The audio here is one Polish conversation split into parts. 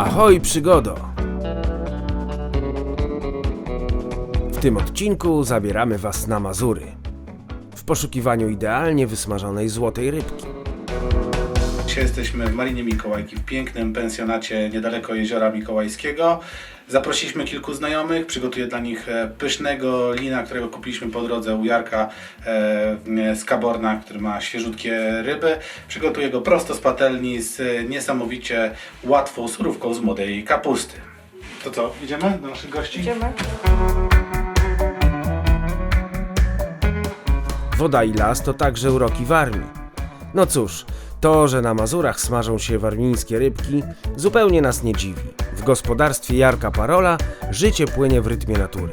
Ahoj przygodo! W tym odcinku zabieramy Was na Mazury. W poszukiwaniu idealnie wysmażonej złotej rybki. Dzisiaj jesteśmy w Marinie Mikołajki, w pięknym pensjonacie niedaleko jeziora Mikołajskiego. Zaprosiliśmy kilku znajomych, przygotuję dla nich e, pysznego lina, którego kupiliśmy po drodze u Jarka e, z Kaborna, który ma świeżutkie ryby. Przygotuję go prosto z patelni z e, niesamowicie łatwą surówką z młodej kapusty. To co, idziemy do naszych gości? Idziemy. Woda i las to także uroki Warmii. No cóż, to, że na Mazurach smażą się warmińskie rybki, zupełnie nas nie dziwi. W gospodarstwie Jarka Parola życie płynie w rytmie natury.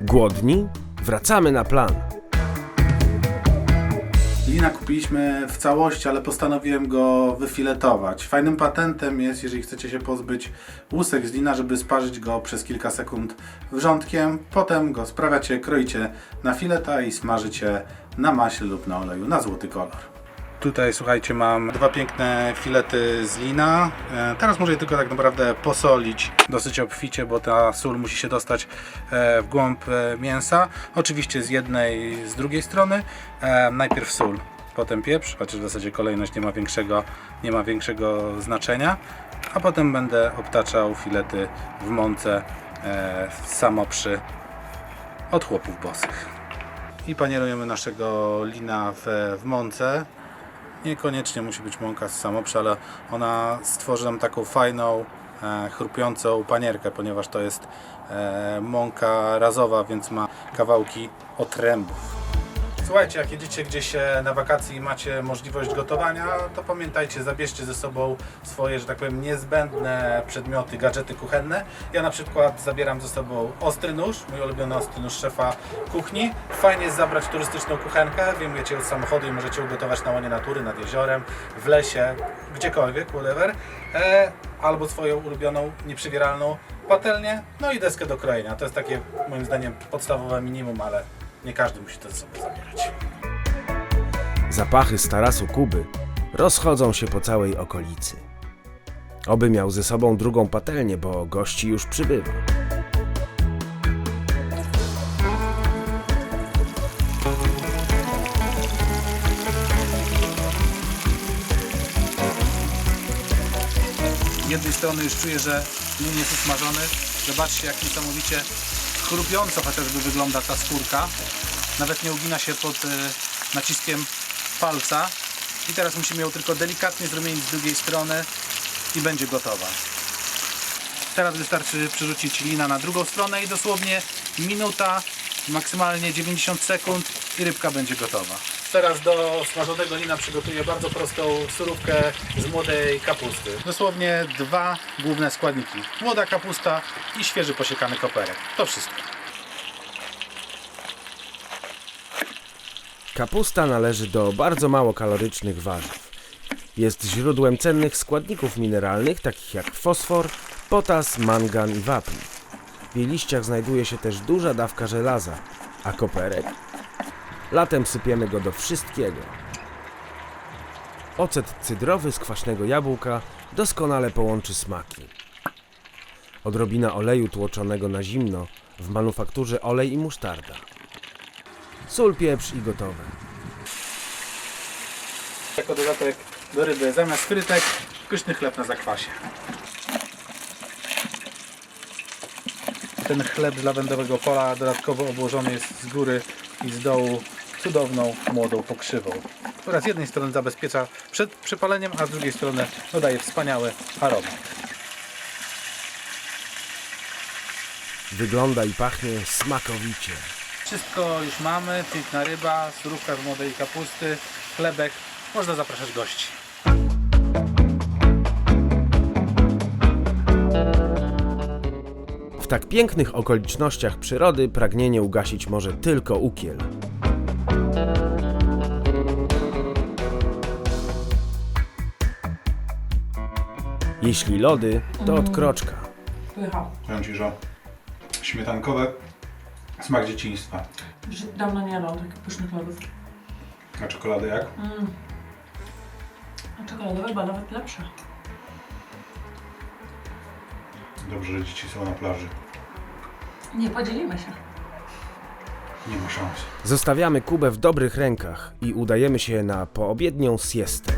Głodni? Wracamy na plan. Lina kupiliśmy w całości, ale postanowiłem go wyfiletować. Fajnym patentem jest, jeżeli chcecie się pozbyć łusek z lina, żeby sparzyć go przez kilka sekund wrzątkiem. Potem go sprawiacie, kroicie na fileta i smażycie na maśle lub na oleju na złoty kolor. Tutaj słuchajcie, mam dwa piękne filety z lina. E, Teraz muszę je tylko tak naprawdę posolić dosyć obficie, bo ta sól musi się dostać e, w głąb e, mięsa. Oczywiście z jednej, z drugiej strony. Najpierw sól, potem pieprz, chociaż w zasadzie kolejność nie ma większego, nie ma większego znaczenia. A potem będę obtaczał filety w mące samo przy od chłopów bosych. I panierujemy naszego lina w, w mące. Niekoniecznie musi być mąka z samoprzy, ale ona stworzy nam taką fajną, e, chrupiącą panierkę, ponieważ to jest e, mąka razowa, więc ma kawałki otrębów. Słuchajcie, jak jedziecie gdzieś e, na wakacje i macie możliwość gotowania, to pamiętajcie, zabierzcie ze sobą swoje, że tak powiem, niezbędne przedmioty, gadżety kuchenne. Ja na przykład zabieram ze sobą ostry nóż, mój ulubiony ostry nóż szefa kuchni. Fajnie jest zabrać turystyczną kuchenkę, wyjmujecie od samochodu i możecie ugotować na łonie natury, nad jeziorem, w lesie, gdziekolwiek, whatever. E, albo swoją ulubioną, nieprzywieralną patelnię, no i deskę do krojenia. To jest takie, moim zdaniem, podstawowe minimum, ale nie każdy musi to ze sobą zabierać. Zapachy z tarasu Kuby rozchodzą się po całej okolicy. Oby miał ze sobą drugą patelnię, bo gości już przybywa. Z jednej strony już czuję, że lin jest usmażony. Zobaczcie, jak niesamowicie chrupiąco chociażby wygląda ta skórka. Nawet nie ugina się pod e, naciskiem palca. I teraz musimy ją tylko delikatnie zrumienić z drugiej strony i będzie gotowa. Teraz wystarczy przerzucić lina na drugą stronę i dosłownie minuta, maksymalnie 90 sekund i rybka będzie gotowa. Teraz do smażonego lina przygotuję bardzo prostą surówkę z młodej kapusty. Dosłownie dwa główne składniki. Młoda kapusta i świeży posiekany koperek. To wszystko. Kapusta należy do bardzo mało kalorycznych warzyw. Jest źródłem cennych składników mineralnych, takich jak fosfor, potas, mangan i wapń. W jej liściach znajduje się też duża dawka żelaza, a koperek? Latem sypiemy go do wszystkiego. Ocet cydrowy z kwaśnego jabłka doskonale połączy smaki. Odrobina oleju tłoczonego na zimno, w manufakturze olej i musztarda. Sól, pieprz i gotowe. Jako dodatek do ryby zamiast frytek pyszny chleb na zakwasie. Ten chleb z lawendowego pola dodatkowo obłożony jest z góry i z dołu cudowną młodą pokrzywą, która z jednej strony zabezpiecza przed przypaleniem, a z drugiej strony dodaje wspaniały aromat. Wygląda i pachnie smakowicie. Wszystko już mamy, piękna ryba, surówka z młodej kapusty, chlebek, można zapraszać gości. W tak pięknych okolicznościach przyrody pragnienie ugasić może tylko ukiel. Jeśli lody, to od kroczka. Pycha. Powiem Ci, że śmietankowe smak dzieciństwa. Już dawno nie jadłam takich pysznych lodów. A czekolady jak? A czekoladowe chyba nawet lepsze. Dobrze, że dzieci są na plaży. Nie podzielimy się. Nie ma szans. Zostawiamy Kubę w dobrych rękach i udajemy się na poobiednią siestę.